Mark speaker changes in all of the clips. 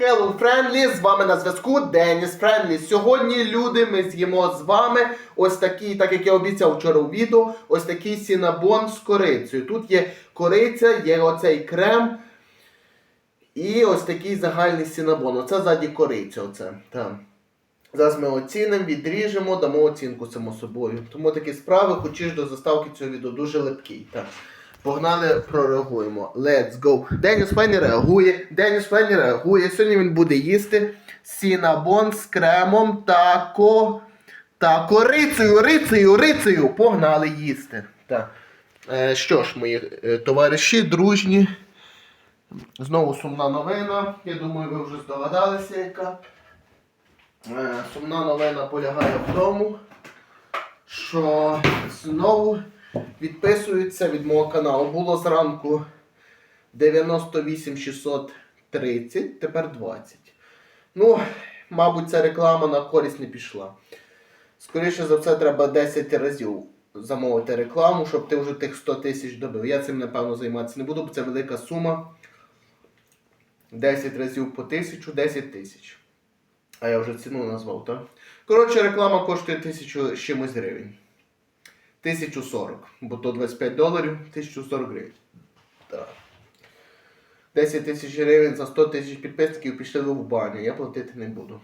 Speaker 1: Hello Friendly, з вами на зв'язку Деніс Френдлі. Сьогодні, люди, ми з'їмо з вами ось такий, так як я обіцяв вчора у відео, ось такий сінабон з корицею. Тут є кориця, є оцей крем і ось такий загальний сінабон. Оце ззаді кориця. Оце. Там. Зараз ми оцінимо, відріжемо, дамо оцінку само собою. Тому такі справи, хочеш до заставки цього відео дуже липкий. Так. Погнали, прореагуємо. Let's go. Деніс Фенні реагує. Деніс Фенні реагує. Сьогодні він буде їсти сінабон з кремом та ко... та корицею, рицею, рицею. Погнали їсти. Так. Е, що ж, мої е, товариші, дружні. Знову сумна новина. Я думаю, ви вже здогадалися, яка. Е, Сумна новина полягає в тому, що знову відписуються від мого каналу. Було зранку 98 630, тепер 20. Ну, мабуть, ця реклама на користь не пішла. Скоріше за все, треба 10 разів замовити рекламу, щоб ти вже тих 100 тисяч добив. Я цим, напевно, займатися не буду, бо це велика сума. 10 разів по тисячу, 10 тисяч. А я вже ціну назвав, так? Коротше, реклама коштує тисячу з чимось гривень. 1040, бо то 25 доларів, 1040 гривень. Так. 10 тисяч гривень за 100 тисяч підписників пішли в баню. Я платити не буду.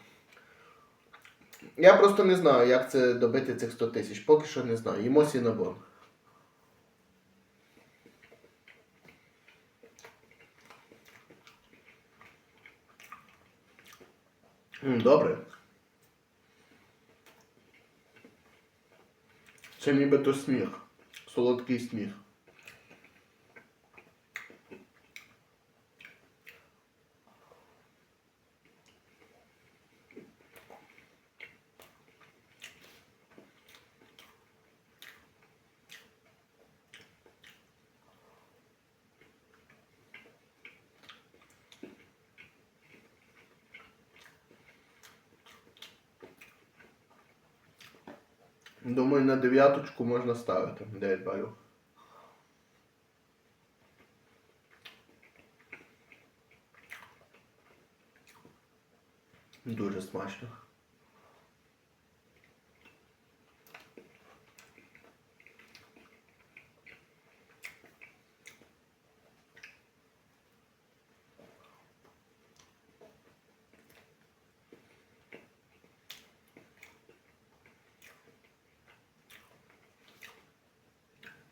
Speaker 1: Я просто не знаю, як це добити цих 100 тисяч. Поки що не знаю. Їмо сінабон. Добре. Це нібито сміх. Солодкий сміх. Думаю, на дев'яточку можна ставити. 9 балів. Дуже смачно.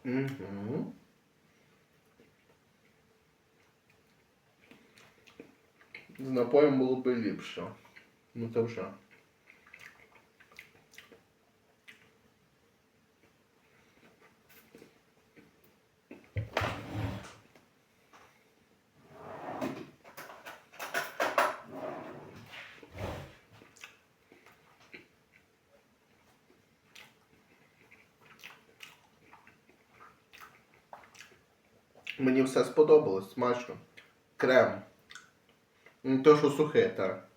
Speaker 1: Угу. З напоєм було б ліпше. Ну це вже. Мені все сподобалось, смачно. Крем. Не то, що сухе, так.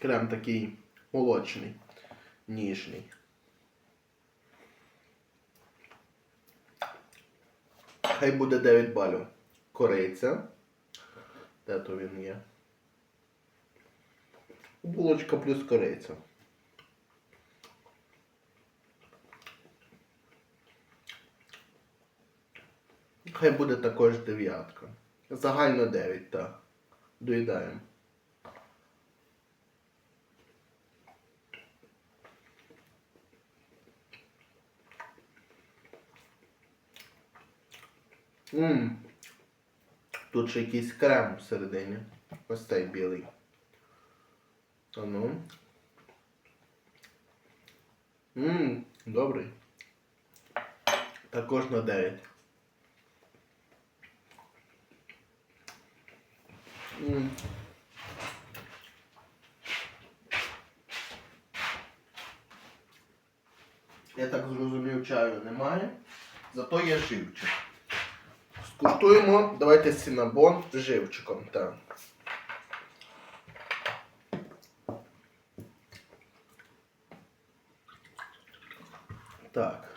Speaker 1: Крем такий молочний, ніжний. Хай буде 9 балів. Корейця. Де то він є? Булочка плюс корейця. Хай буде також дев'ятка. Загально 9, так. Доїдаємо. Ммм. Тут ще якийсь крем всередині. Ось цей білий. А ну. Ммм, добрий. Також на 9. Я так зрозумів, чаю немає. Зато є живчик. Скуштуємо, давайте сінабон з живчиком. Так. Так.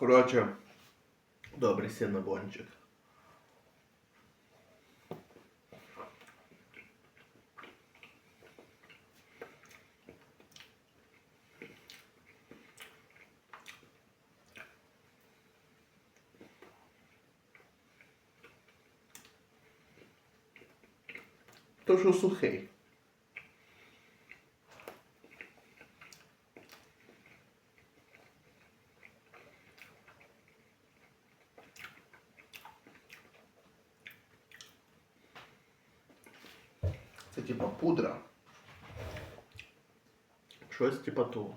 Speaker 1: Коротше, добрий синабончик. То що сухий. Це типа пудра. Щось типа того.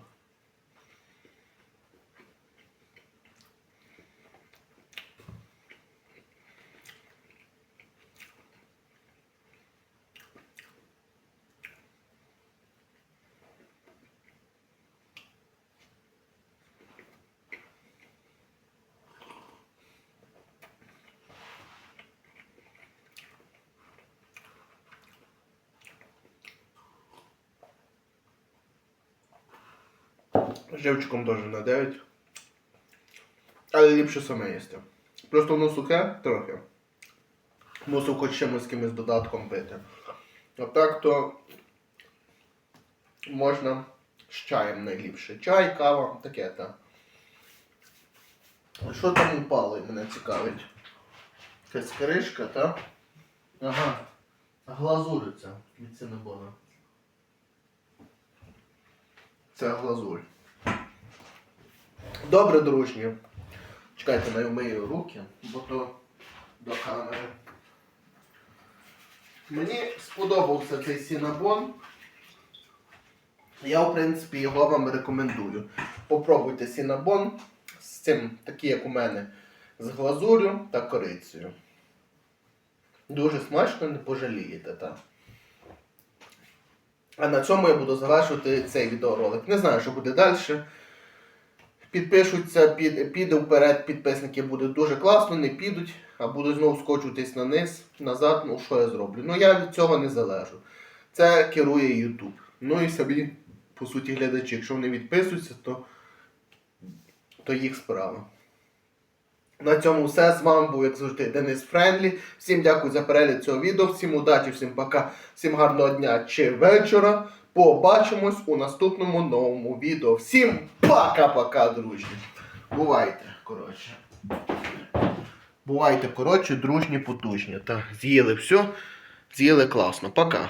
Speaker 1: Живчиком теж на 9. Але ліпше саме їсти. Просто воно сухе трохи. Мусив хоч чимось з якимось додатком пити. А так то можна з чаєм найліпше. Чай, кава, таке та. Що там упало, мене цікавить? Якась кришка, та? Ага. Глазуриця від синабона. Це глазурь. Добре, дружні. Чекайте, не вмию руки, бо то до камери. Мені сподобався цей сінабон. Я, в принципі, його вам рекомендую. Попробуйте сінабон з цим, такий, як у мене, з глазурю та корицею. Дуже смачно, не пожалієте, так. А на цьому я буду завершувати цей відеоролик. Не знаю, що буде далі. Підпишуться, під, піде вперед, підписники буде дуже класно, не підуть, а будуть знову скочуватись на низ, назад, ну що я зроблю. Ну я від цього не залежу. Це керує YouTube. Ну і собі, по суті, глядачі. Якщо вони відписуються, то, то їх справа. На цьому все. З вами був, як завжди, Денис Френдлі. Всім дякую за перегляд цього відео, всім удачі, всім пока, всім гарного дня чи вечора. Побачимось у наступному новому відео. Всім пока-пока, друзі. Бувайте, коротше. Бувайте, коротше, дружні, потужні. Так, з'їли все, з'їли класно. Пока.